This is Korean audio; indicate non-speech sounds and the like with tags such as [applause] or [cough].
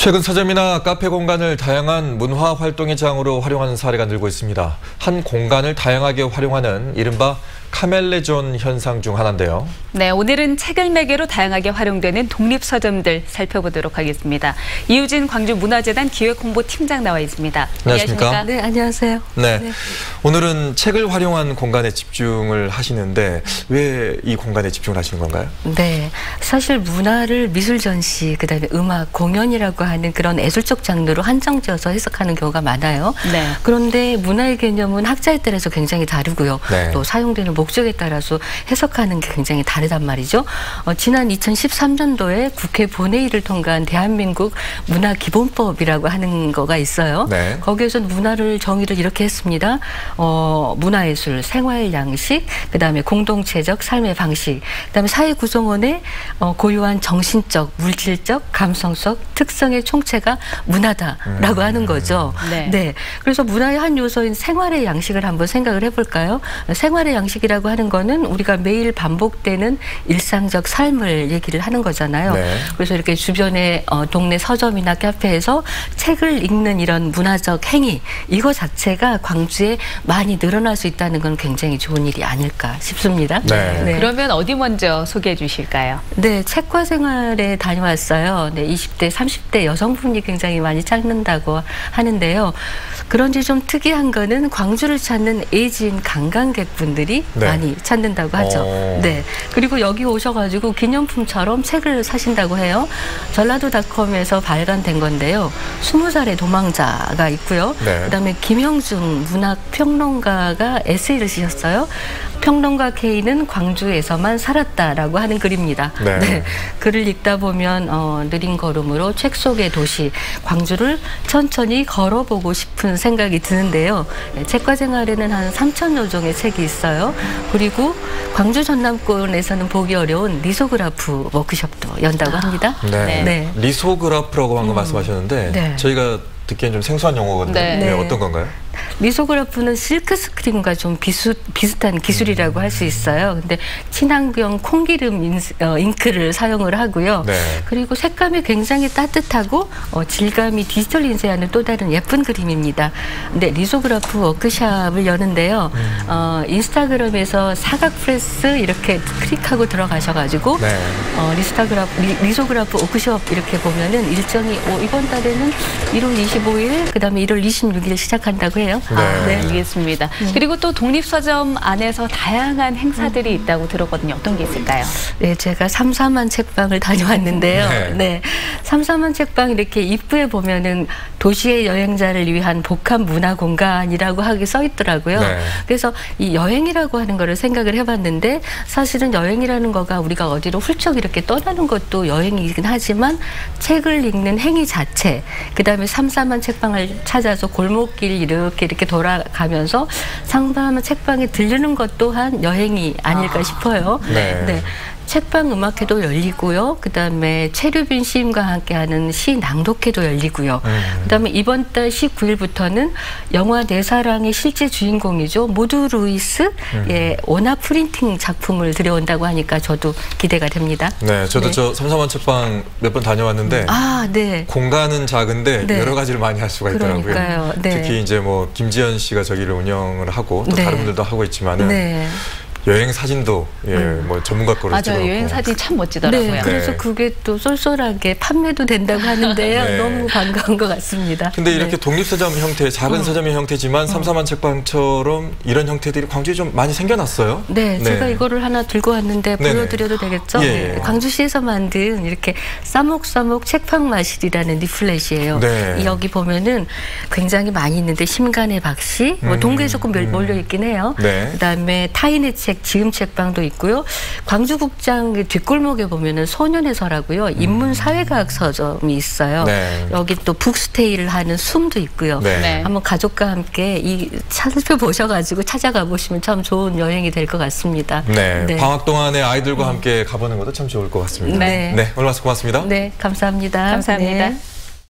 최근 서점이나 카페 공간을 다양한 문화 활동의 장으로 활용하는 사례가 늘고 있습니다. 한 공간을 다양하게 활용하는 이른바 카멜레존 현상 중 하나인데요. 네, 오늘은 책을 매개로 다양하게 활용되는 독립 서점들 살펴보도록 하겠습니다. 이우진 광주문화재단 기획홍보팀장 나와 있습니다. 안녕하십니까? 네, 안녕하세요. 네. 네. 오늘은 책을 활용한 공간에 집중을 하시는데 왜 이 공간에 집중을 하시는 건가요? 네. 사실 문화를 미술 전시, 그다음에 음악, 공연이라고 하는 그런 예술적 장르로 한정지어서 해석하는 경우가 많아요. 네. 그런데 문화의 개념은 학자에 따라서 굉장히 다르고요. 네. 또 사용되는 목적에 따라서 해석하는 게 굉장히 다르단 말이죠. 어, 지난 2013년도에 국회 본회의를 통과한 대한민국 문화기본법이라고 하는 거가 있어요. 네. 거기에서 문화를 정의를 이렇게 했습니다. 어, 문화예술, 생활 양식, 그다음에 공동체적 삶의 방식, 그다음에 사회 구성원의 어, 고유한 정신적, 물질적, 감성적 특성의 총체가 문화다라고 음. 하는 거죠. 네. 네. 그래서 문화의 한 요소인 생활의 양식을 한번 생각을 해볼까요? 생활의 양식이 이라고 하는 거는 우리가 매일 반복되는 일상적 삶을 얘기를 하는 거잖아요. 네. 그래서 이렇게 주변에 어, 동네 서점이나 카페에서 책을 읽는 이런 문화적 행위 이거 자체가 광주에 많이 늘어날 수 있다는 건 굉장히 좋은 일이 아닐까 싶습니다. 네. 네. 그러면 어디 먼저 소개해 주실까요? 네, 책과 생활에 다녀왔어요. 네, 20대, 30대 여성분이 굉장히 많이 찾는다고 하는데요. 그런지 좀 특이한 거는 광주를 찾는 에이진 관광객분들이 네. 많이 찾는다고 하죠. 어. 네. 그리고 여기 오셔가지고 기념품처럼 책을 사신다고 해요. 전라도닷컴에서 발간된 건데요. 스무 살의 도망자가 있고요. 네. 그다음에 김형준 문학 평론가가 에세이를 쓰셨어요. 평론가 K는 광주에서만 살았다라고 하는 글입니다. 네. 네. 글을 읽다 보면 어, 느린 걸음으로 책 속의 도시 광주를 천천히 걸어보고 싶은 생각이 드는데요. 네, 책과 생활에는 한 3천여 종의 책이 있어요. 그리고 광주 전남권에서는 보기 어려운 리소그라프 워크숍도 연다고 합니다. 네. 네. 리소그라프라고 방금 음. 말씀하셨는데 네. 저희가 듣기엔 좀 생소한 용어거든요. 네. 네. 어떤 건가요? 미소그래프는 실크 스크린과 좀 비수, 비슷한 기술이라고 할 수 있어요. 근데 친환경 콩기름 인, 어, 잉크를 사용을 하고요. 네. 그리고 색감이 굉장히 따뜻하고 어, 질감이 디지털 인쇄하는 또 다른 예쁜 그림입니다. 근데 리소그래프 워크샵을 여는데요. 음. 어, 인스타그램에서 사각 프레스 이렇게 클릭하고 들어가셔가지고 네. 어, 리스타그래프 리, 리소그래프 워크숍 이렇게 보면은 일정이 어, 이번 달에는 1월 25일 그다음에 1월 26일 시작한다고 해요. 네. 아, 네, 알겠습니다. 네. 그리고 또 독립서점 안에서 다양한 행사들이 음. 있다고 들었거든요. 어떤 게 있을까요? 네, 제가 삼삼한 책방을 [laughs] 다녀왔는데요. 네. 네. 삼삼한 책방 이렇게 입구에 보면은 도시의 여행자를 위한 복합 문화 공간이라고 하게 써 있더라고요. 네. 그래서 이 여행이라고 하는 거를 생각을 해봤는데 사실은 여행이라는 거가 우리가 어디로 훌쩍 이렇게 떠나는 것도 여행이긴 하지만 책을 읽는 행위 자체, 그 다음에 삼삼한 책방을 찾아서 골목길 이렇게 이렇게 돌아가면서 상담하면 책방에 들르는 것 또한 여행이 아닐까 아, 싶어요. 네. 네. 책방 음악회도 열리고요. 그다음에 최류빈 시인과 함께하는 시 낭독회도 열리고요. 음. 그다음에 이번 달 19일부터는 영화 내 사랑의 실제 주인공이죠. 모두 루이스의 음. 원화 프린팅 작품을 들여온다고 하니까 저도 기대가 됩니다. 네, 저도 네. 저 삼삼원 책방 몇 번 다녀왔는데 아, 네. 공간은 작은데 네. 여러 가지를 많이 할 수가 있더라고요. 그러니까요. 네. 특히 이제 뭐 김지연 씨가 저기를 운영을 하고 또 네. 다른 분들도 하고 있지만은 네. 여행 사진도 예, 음. 뭐 전문가 거로 맞아요. 찍어놓고. 여행 사진 참 멋지더라고요. 네, 그래서 네. 그게 또 쏠쏠하게 판매도 된다고 하는데요. [laughs] 네. 너무 반가운 것 같습니다. 근데 이렇게 네. 독립서점 형태, 작은 어. 서점의 형태지만 어. 삼삼한 책방처럼 이런 형태들이 광주에 좀 많이 생겨났어요. 네, 네. 제가 이거를 하나 들고 왔는데 보여드려도 되겠죠? 예, 예. 네, 광주시에서 만든 이렇게 싸목싸목 책방 마실이라는 리플렛이에요. 네. 여기 보면은 굉장히 많이 있는데 심간의 박씨, 뭐 음. 동계에 조금 음. 몰려 있긴 해요. 네. 그다음에 타인의 책 책, 지음 책방도 있고요. 광주국장 뒷골목에 보면은 소년의서라고요. 인문 사회과학 서점이 있어요. 네. 여기 또 북스테이를 하는 숨도 있고요. 네. 네. 한번 가족과 함께 이 살펴보셔가지고 찾아가 보시면 참 좋은 여행이 될 것 같습니다. 네. 네. 방학 동안에 아이들과 함께 가보는 것도 참 좋을 것 같습니다. 네. 네. 오늘 말씀 고맙습니다. 네. 감사합니다. 감사합니다. 네.